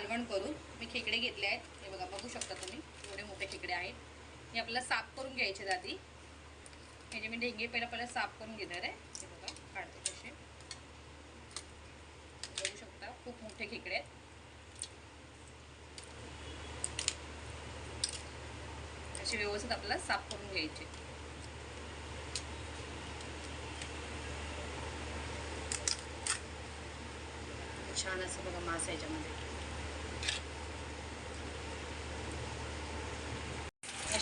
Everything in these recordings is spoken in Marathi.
कालवण करून मी खेकडे घेतले आहेत. हे बघा बघू शकता तुम्ही एवढे मोठे खेकडे आहेत. हे आपल्याला साफ करून घ्यायचे आहेत आधी. ह्याचे मी ढेंगे पहिला पहिला साफ करून घेणार आहे. हे बघा काढते तसे बघू शकता खूप मोठे खेकडे आहेत. असे व्यवस्थित आपल्याला साफ करून घ्यायचे. छान असं बघा मास याच्यामध्ये.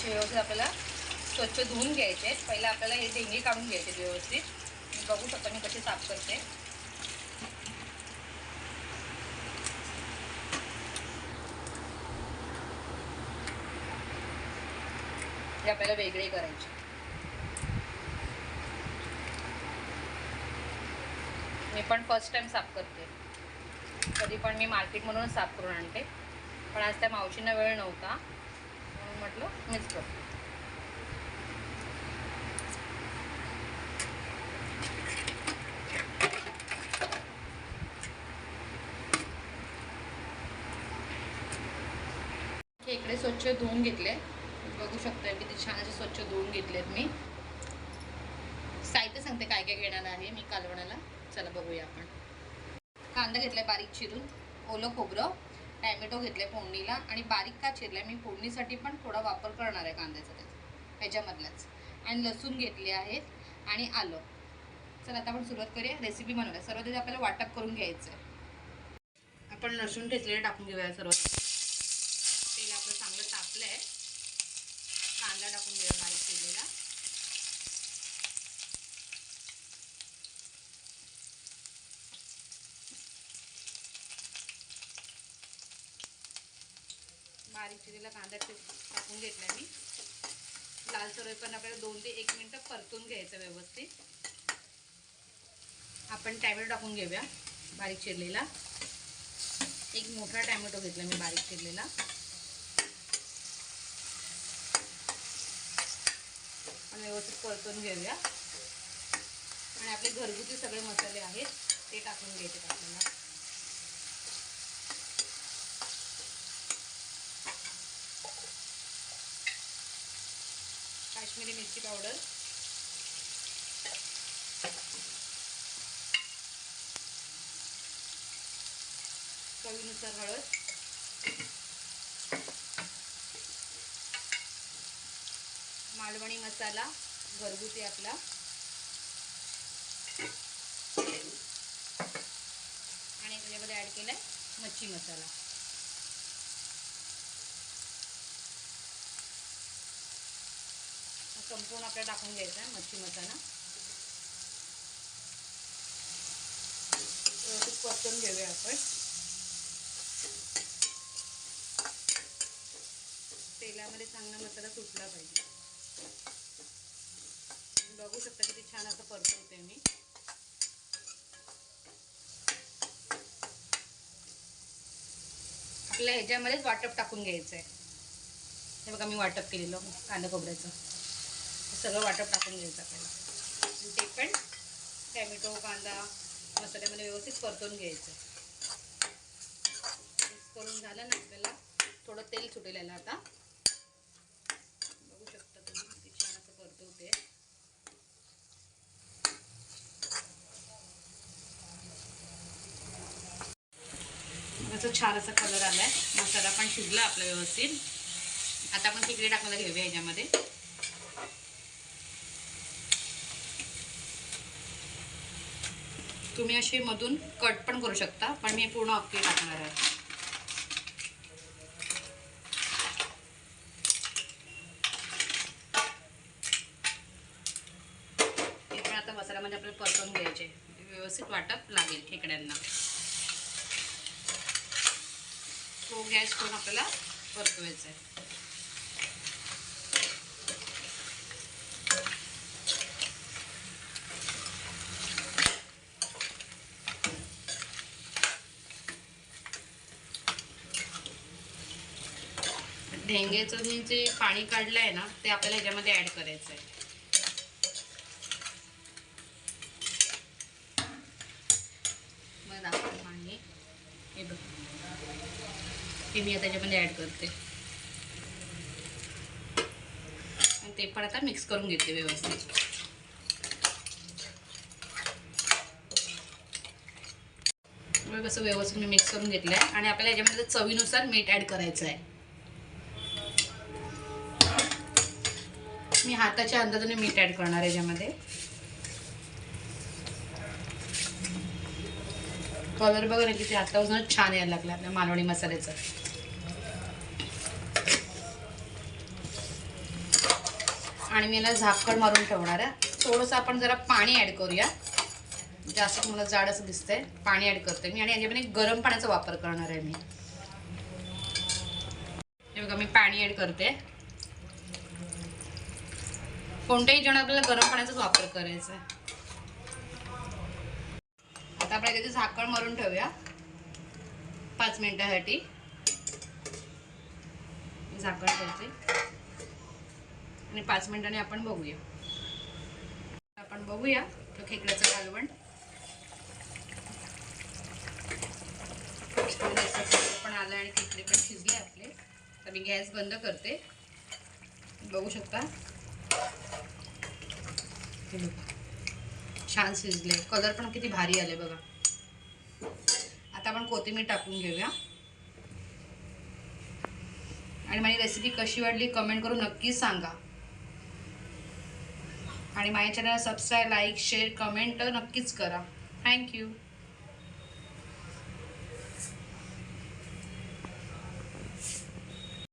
व्यवस्थित आपल्याला स्वच्छ धुवून घ्यायचे. आहेत पहिला आपल्याला हे डेंगे काढून घ्यायचे व्यवस्थित. मी बघू शकता मी कसे साफ करते. हे आपल्याला वेगळे करायचे. मी पण फर्स्ट टाइम साफ करते. कधी पण मी मार्केटमधूनच साफ करून आणते. पण आज त्या मावशींना वेळ नव्हता. म्हणून म्हटलं मीच करते स्वच्छ धुवून घेतले. बघू शकता किती छान असे स्वच्छ धुवून घेतलेत मी. साहित्य सांगते काय काय घेणार आहे मी कालवणाला. चला बघूया आपण. कांदा घेतलाय बारीक चिरून. ओलं खोबरं. टॅमॅटो घेतले फोडणीला आणि बारीक का चिरलाय? मी फोडणीसाठी पण थोडा वापर करणार आहे कांद्याचा त्याचा ह्याच्यामधलाच आणि लसूण घेतले आहेत आणि आलं. चला आता आपण सुरुवात करूया. रेसिपी बनवूया. सर्व त्याचं आपल्याला वाटप करून घ्यायचं आहे आपण लसूण ठेचलेले टाकून घेऊया सर्व तेल आपलं चांगलं तापलं आहे कांदा टाकून घेऊया बारीक केलेला बारीक चिरीला कांदा ते टाकून घेतला मी. लाल सरोय पण आपल्याला दोन ते एक मिनटं परतून घ्यायचं व्यवस्थित. आपण टॅमॅटो टाकून घेऊया बारीक चिरलेला. एक मोठा टॅमॅटो घेतला मी बारीक चिरलेला. आणि व्यवस्थित परतून घेऊया. आणि आपले घरगुती सगळे मसाले आहेत ते टाकून घ्यायचे आपल्याला. काश्मीरी मिरची पावडर. चवीनुसार हळद. मालवणी मसाला घरगुती आपला. आणि त्याच्यामध्ये ॲड केलाय मच्छी मसाला. संपूर्ण आपल्याला टाकून घ्यायचा आहे मच्छी मसाला. व्यवस्थित परतून घेऊया आपण. तेलामध्ये चांगला मसाला सुटला पाहिजे. बघू शकता किती छान असं परतवते मी. आपल्या ह्याच्यामध्येच वाटप टाकून घ्यायचं आहे हे बघा मी वाटप केलेलं कांदा खोबऱ्याचं. सगळं वाटप टाकून घ्यायचं आपल्याला. आणि ते पण टॅमॅटो कांदा मसाल्यामध्ये व्यवस्थित परतून घ्यायचं. मिक्स करून झालं ना आपल्याला. थोडं तेल सुटेल याला आता. बघू शकता तुम्ही किती छान असं परतवते. असं छान असा कलर आलाय. मसाला पण शिजला आपला व्यवस्थित. आता आपण तिकडे टाकायला घेऊया ह्याच्यामध्ये तुम्ही असे मधून कट पण करू शकता पण मी पूर्ण अक्की टाकणार आहे. हे पण आता मसाल्यामध्ये आपल्याला परतून घ्यायचे. व्यवस्थित वाटप लागेल खेकड्यांना. तो गॅस करून आपल्याला परतवायचा आहे. ढेंगेचं मी जे पाणी काढलं आहे ना ते आपल्याला ह्याच्यामध्ये ॲड करायचं आहे मग दाखवते पाणी. हे बघ. ते मी आता ह्याच्यामध्ये ॲड करते. आणि ते पण आता मिक्स करून घेते व्यवस्थित. कसं व्यवस्थित मी मिक्स करून घेतलं आहे आणि आपल्याला याच्यामध्ये चवीनुसार मीठ ॲड करायचं आहे मी हाताच्या अंदाजाने मीठ ॲड करणार आहे याच्यामध्ये. कलर बघा ना किती आतापासून छान यायला लागला आपल्या मालवणी मसाल्याचा. आणि मी याला झाकण मारून ठेवणार आहे. थोडंसं आपण जरा पाणी ॲड करूया. जास्त मला जाड असं दिसतंय. पाणी ॲड करते मी आणि याच्यामध्ये गरम पाण्याचा वापर करणार आहे मी. हे बघा मी पाणी ॲड करते. कोणत्याही जेवण आपल्याला गरम पाण्याचाच वापर करायचा आहे. आता आपण त्याचे झाकण मारून ठेवूया. पाच मिनिटासाठी. झाकण ठेवते. आणि पाच मिनिटांनी आपण बघूया. आपण बघूया तो खेकड्याचं कालवण. पण आलं आणि खेकडे पण शिजले आपले. तर मी गॅस बंद करते. बघू शकता. हे बघा. छान शिजले. कलर पण किती भारी आले बघा. आता आपण कोथिंबीर टाकून घेऊया. आणि माझी रेसिपी कशी वाटली कमेंट करून नक्कीच सांगा. आणि माझ्या channel subscribe like share comment नक्कीच करा. Thank you